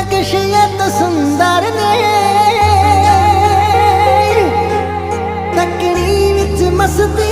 शख्सियत सुंदर ने तकड़ी विच मस्ती